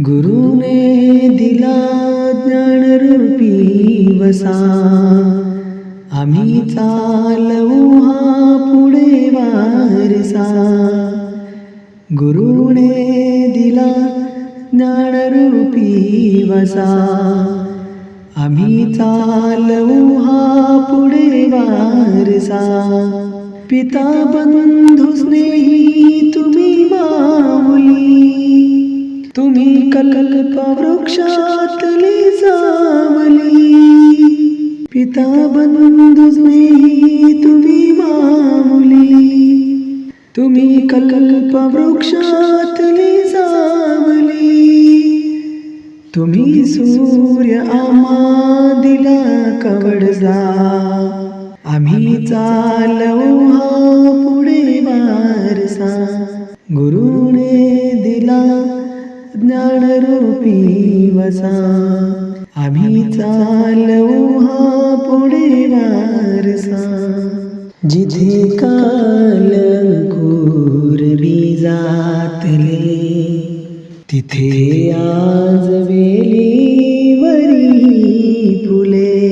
गुरुने दिला ज्ञानरूपी वसा. आम्ही चालवू हा पुढे वारसा. गुरुने दिला ज्ञानरूपी वसा. आम्ही चालवू हा पुढे वारसा. पिता बंधू स्नेही तुम्ही माऊली तुम्ही कल्प सावली पिता बंधू तुम्ही मामुली. तुम्ही कल्प वृक्षातली सावली तुम्ही सूर्य आम्हा दिला कवडसा आम्ही चालव हा पुढे वारसा. गुरुने दिला ज्ञानरूपी वसा. आम्ही चालवू हा पुढे वारसा. जिथे काल अंकुर बीजातले तिथे आज वेलीवरी फुले.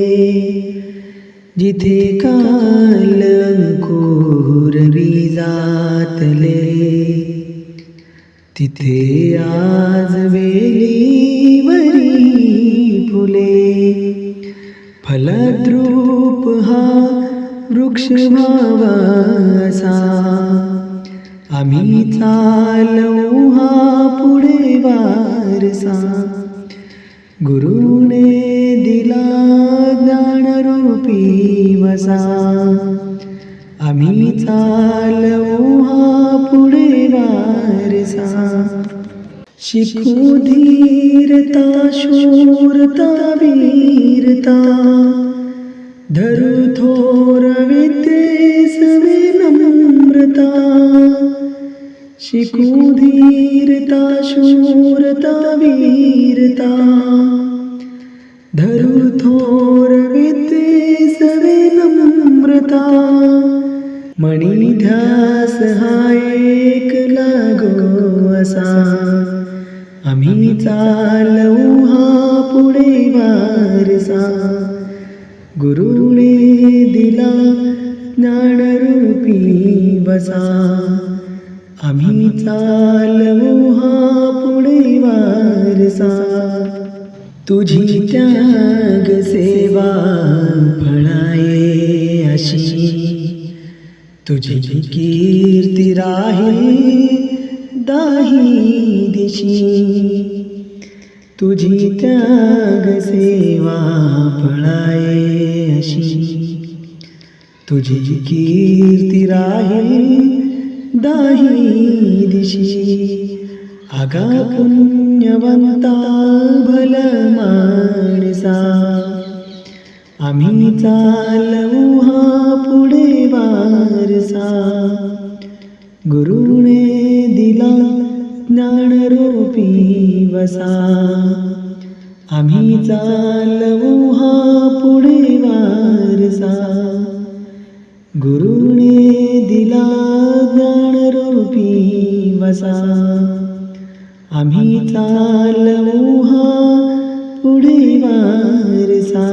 जिथे काल अंकुर बीजातले तिथे आज वेलीवरी फुले. फलद्रूप हा वृक्ष भावासा आम्ही चालवू हा पुढे वारसा. गुरुने दिला ज्ञानरूपी वसा. आम्ही चालवू शिकू धीरता शूरता वीरता। धरु थोर विद्येस विनम्रता। शिकू धीरता शूरता वीरता। धरु थोर विद्येस विनम्रता। मणी ध्यास हा एक लागो असा। आम्ही चालवू हा पुढे वारसा. गुरुने दिला ज्ञानरूपी बसा. आम्ही चालवू हा पुढे वारसा. तुझी त्याग सेवा फळाये अशी. तुझी कीर्ती राही दाही दिशी। तुझी त्याग सेवा फळाये अशी। तुझी कीर्ती राहील दाही दिशी। आगा पुण्यवंता भल माणसा। आम्ही चालवू हा रूपी वसा आम्ही चालवू हा पुढे वारसा. गुरुने दिला ज्ञानरूपी वसा आम्ही चालवू हा पुढे वारसा.